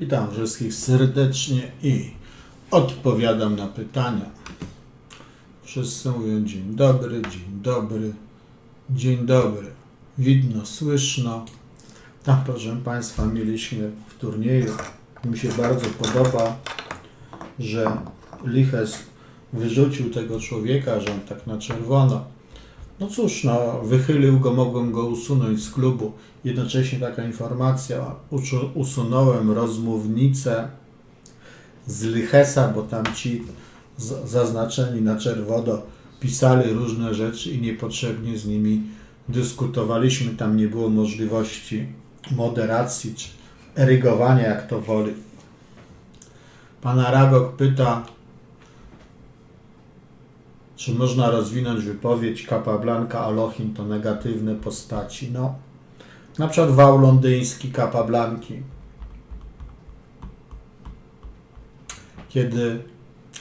Witam wszystkich serdecznie i odpowiadam na pytania. Wszyscy mówią dzień dobry, dzień dobry, dzień dobry. Widno, słyszno. Tam, proszę Państwa, mieliśmy w turnieju. Mi się bardzo podoba, że Liches wyrzucił tego człowieka, że on tak na czerwono. No cóż, no, wychylił go, mogłem go usunąć z klubu. Jednocześnie taka informacja, usunąłem rozmównicę z Lichesa, bo tam ci zaznaczeni na czerwono pisali różne rzeczy i niepotrzebnie z nimi dyskutowaliśmy. Tam nie było możliwości moderacji czy erygowania, jak to woli. Pan Aragok pyta, czy można rozwinąć wypowiedź Capablanca Alochim to negatywne postaci? No, na przykład wał londyński Capablanki, kiedy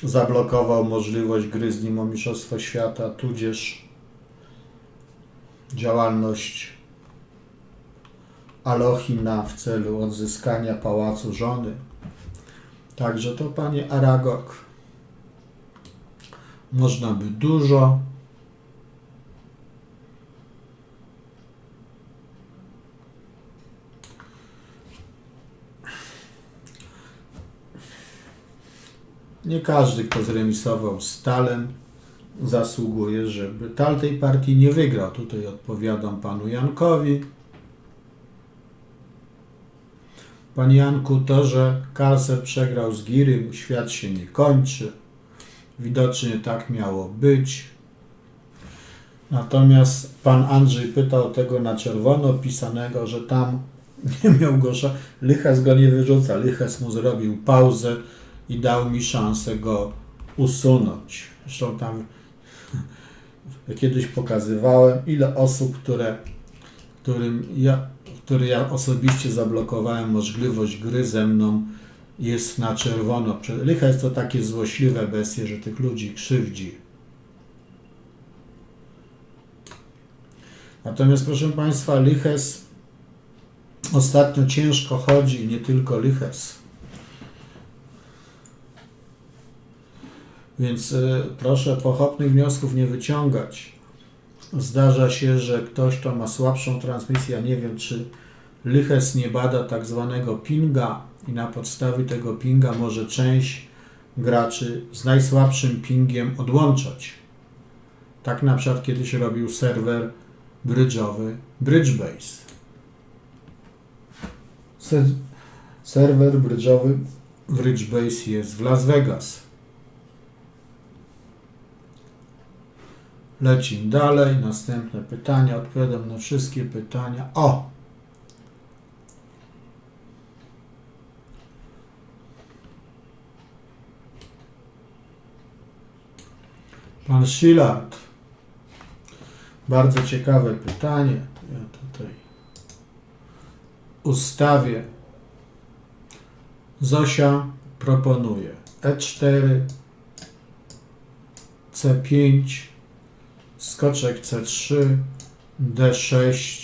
zablokował możliwość gry z nim o Mistrzostwo Świata, tudzież działalność Alochina w celu odzyskania pałacu żony. Także to, panie Aragok, można by dużo. Nie każdy, kto zremisował z zasługuje, żeby Tal tej partii nie wygrał. Tutaj odpowiadam panu Jankowi. Panie Janku, to, że Karser przegrał z Girym, świat się nie kończy. Widocznie tak miało być. Natomiast pan Andrzej pytał tego na czerwono pisanego, że tam nie miał go sza- Lyches go nie wyrzuca. Lyches mu zrobił pauzę i dał mi szansę go usunąć. Zresztą tam kiedyś pokazywałem, ile osób, które, którym ja, które ja osobiście zablokowałem możliwość gry ze mną, jest na czerwono. Prze- Lyches to takie złośliwe bestie, że tych ludzi krzywdzi. Natomiast proszę Państwa, Lyches ostatnio ciężko chodzi, nie tylko Lyches. Więc y, proszę pochopnych wniosków nie wyciągać. Zdarza się, że ktoś, kto ma słabszą transmisję, ja nie wiem, czy Lyches nie bada tak zwanego pinga i na podstawie tego pinga może część graczy z najsłabszym pingiem odłączać. Tak na przykład kiedyś robił serwer brydżowy Bridgebase. Se- serwer brydżowy Bridgebase jest w Las Vegas. Lecimy dalej. Następne pytania. Odpowiadam na wszystkie pytania. O! Pan Szilard. Bardzo ciekawe pytanie. Ja tutaj ustawię. Zosia proponuje E E4, C5, skoczek C3, D6,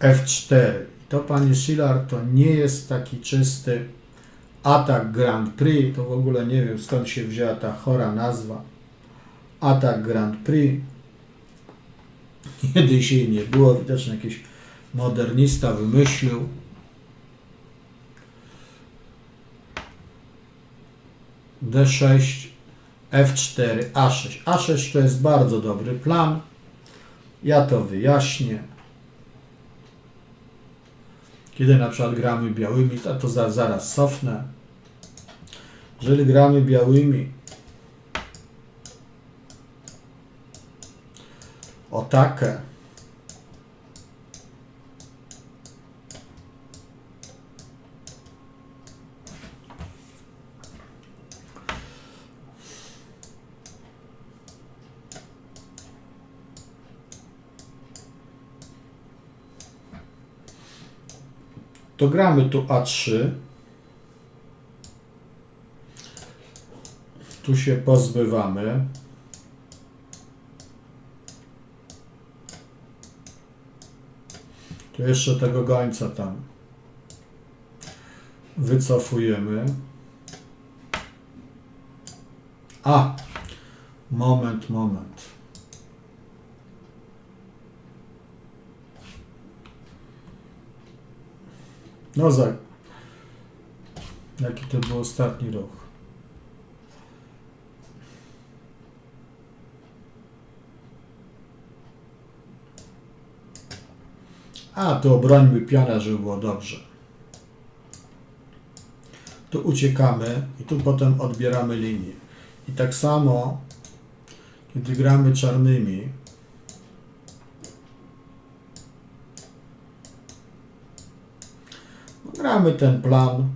F4. I to, panie Schiller, to nie jest taki czysty atak Grand Prix. To w ogóle nie wiem skąd się wzięła ta chora nazwa. Atak Grand Prix. Kiedyś jej nie było, widocznie jakiś modernista wymyślił. D6, F4, A6. A6 to jest bardzo dobry plan. Ja to wyjaśnię. Kiedy na przykład gramy białymi, to, to za, zaraz cofnę. Jeżeli gramy białymi o takę, to gramy tu A3. Tu się pozbywamy. Tu jeszcze tego gońca tam Wycofujemy. A! Moment, moment. No za. Jaki to był ostatni ruch? A, tu obrońmy piona, żeby było dobrze. Tu uciekamy i tu potem odbieramy linię. I tak samo, kiedy gramy czarnymi, gramy ten plan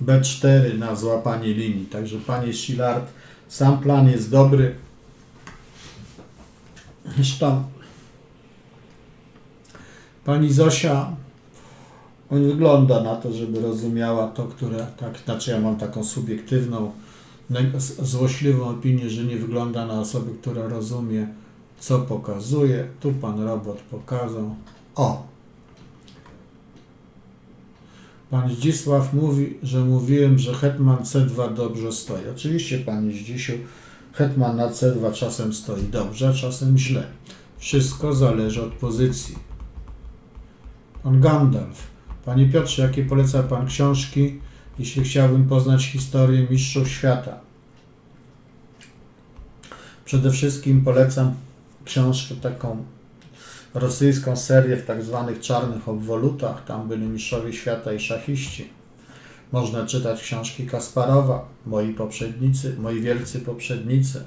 B4 na złapanie linii. Także panie Szilard, sam plan jest dobry. Zresztą pani Zosia on wygląda na to, żeby rozumiała to, które, tak, znaczy ja mam taką subiektywną, złośliwą opinię, że nie wygląda na osobę, która rozumie, co pokazuje. Tu pan robot pokazał. O! Pan Zdzisław mówi, że mówiłem, że Hetman C2 dobrze stoi. Oczywiście, panie Zdzisiu, Hetman na C2 czasem stoi dobrze, czasem źle. Wszystko zależy od pozycji. Pan Gandalf. Panie Piotrze, jakie poleca Pan książki, jeśli chciałbym poznać historię mistrzów świata? Przede wszystkim polecam książkę taką rosyjską serię w tak zwanych czarnych obwolutach. Tam byli mistrzowie świata i szachiści. Można czytać książki Kasparowa, moi poprzednicy, moi wielcy poprzednicy.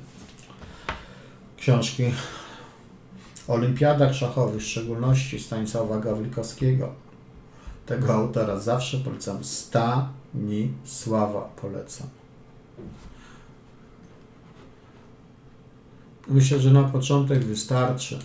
Książki o olimpiadach szachowych, w szczególności Stanisława Gawlikowskiego. Tego autora zawsze polecam. Stanisława polecam. Myślę, że na początek wystarczy.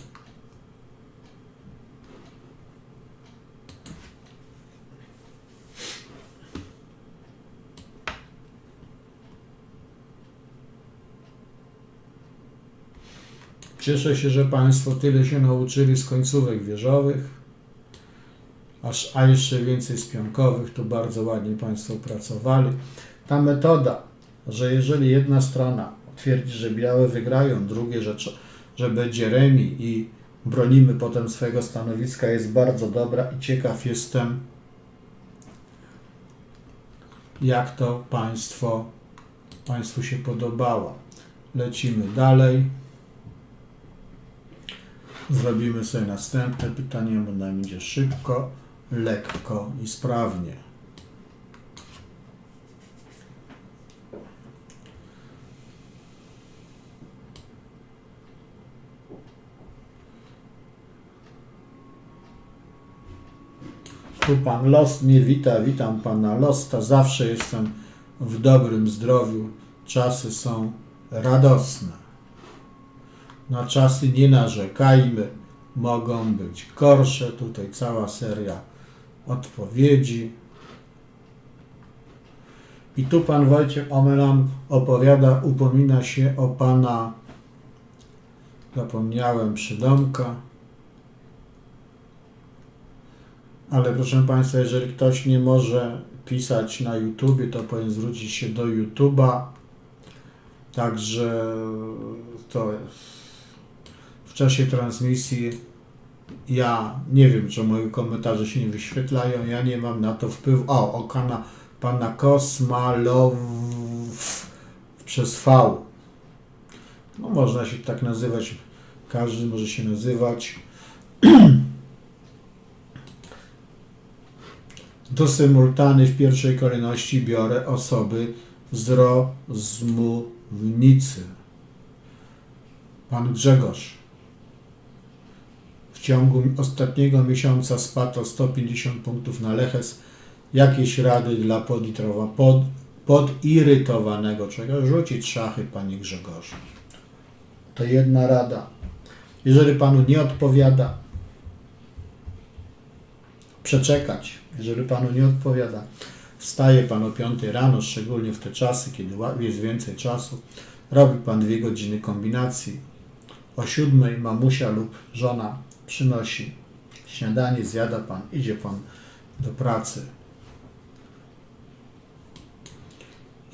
Cieszę się, że Państwo tyle się nauczyli z końcówek wieżowych, aż, a jeszcze więcej z pionkowych. Tu bardzo ładnie Państwo pracowali. Ta metoda, że jeżeli jedna strona twierdzi, że białe wygrają, drugie, że, że będzie remi i bronimy potem swojego stanowiska, jest bardzo dobra i ciekaw jestem, jak to Państwo, Państwu się podobało. Lecimy dalej. Zrobimy sobie następne pytanie, bo nam idzie szybko, lekko i sprawnie. Tu pan Los mnie wita, witam pana Losta. Zawsze jestem w dobrym zdrowiu. Czasy są radosne. Na czasy nie narzekajmy, mogą być gorsze. Tutaj cała seria odpowiedzi. I tu pan Wojciech Omelan opowiada, upomina się o pana, zapomniałem, Przydomka. Ale proszę Państwa, jeżeli ktoś nie może pisać na YouTubie, to powinien zwrócić się do YouTube'a. Także to w czasie transmisji ja nie wiem, czy moje komentarze się nie wyświetlają, ja nie mam na to wpływu. O, o kana, pana Kosmalow przez V. No można się tak nazywać, każdy może się nazywać. Do symultany w pierwszej kolejności biorę osoby z rozmównicy. Pan Grzegorz. W ciągu ostatniego miesiąca spadł o 150 punktów na Leches. Jakieś rady dla poditrowa, pod, podirytowanego czego? Rzucić szachy, panie Grzegorzu. To jedna rada. Jeżeli panu nie odpowiada, przeczekać. Jeżeli panu nie odpowiada, wstaje pan o 5 rano, szczególnie w te czasy, kiedy jest więcej czasu, robi pan dwie godziny kombinacji. O 7 mamusia lub żona przynosi Śniadanie zjada pan, idzie pan do pracy.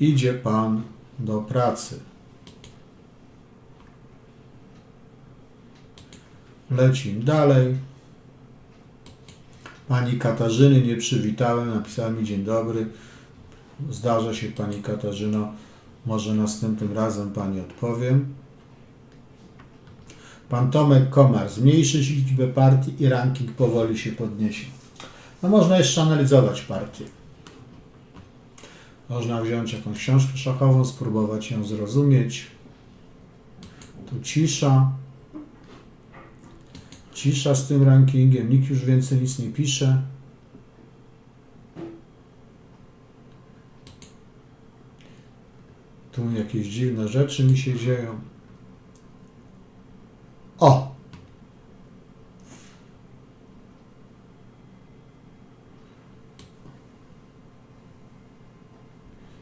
Idzie pan do pracy. Lecimy dalej. Pani Katarzyny nie przywitałem, napisała mi dzień dobry. Zdarza się Pani Katarzyno, może następnym razem Pani odpowiem. Pan Tomek Komar, zmniejszyć liczbę partii i ranking powoli się podniesie. No można jeszcze analizować partię. Można wziąć jakąś książkę szachową, spróbować ją zrozumieć. Tu cisza. Cisza z tym rankingiem, nikt już więcej nic nie pisze. Tu jakieś dziwne rzeczy mi się dzieją. O!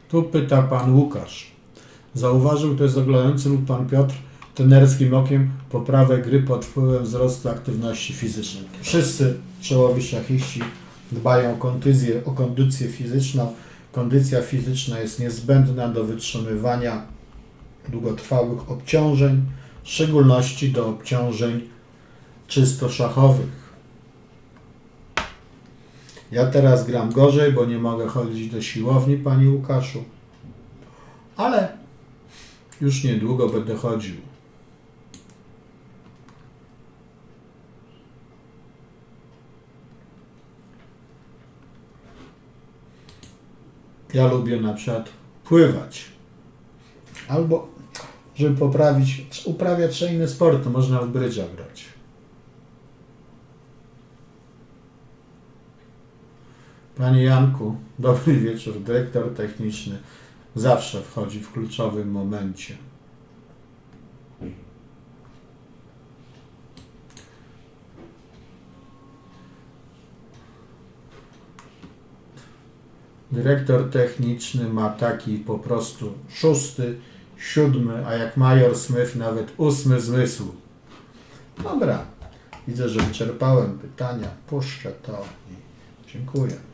Tu pyta pan Łukasz. Zauważył też oglądający lub pan Piotr trenerskim okiem poprawę gry pod wpływem wzrostu aktywności fizycznej. Wszyscy czołowi szachiści dbają o kondycję, o kondycję fizyczną. Kondycja fizyczna jest niezbędna do wytrzymywania długotrwałych obciążeń, w szczególności do obciążeń czysto szachowych. Ja teraz gram gorzej, bo nie mogę chodzić do siłowni, Panie Łukaszu. Ale już niedługo będę chodził. Ja lubię na przykład pływać. Albo, żeby poprawić, uprawiać inne sporty, można w brydża grać. Panie Janku, dobry wieczór. Dyrektor techniczny zawsze wchodzi w kluczowym momencie. Dyrektor techniczny ma taki po prostu szósty, siódmy, a jak major Smith nawet ósmy zmysł. Dobra, widzę, że wyczerpałem pytania. Puszczę to i dziękuję.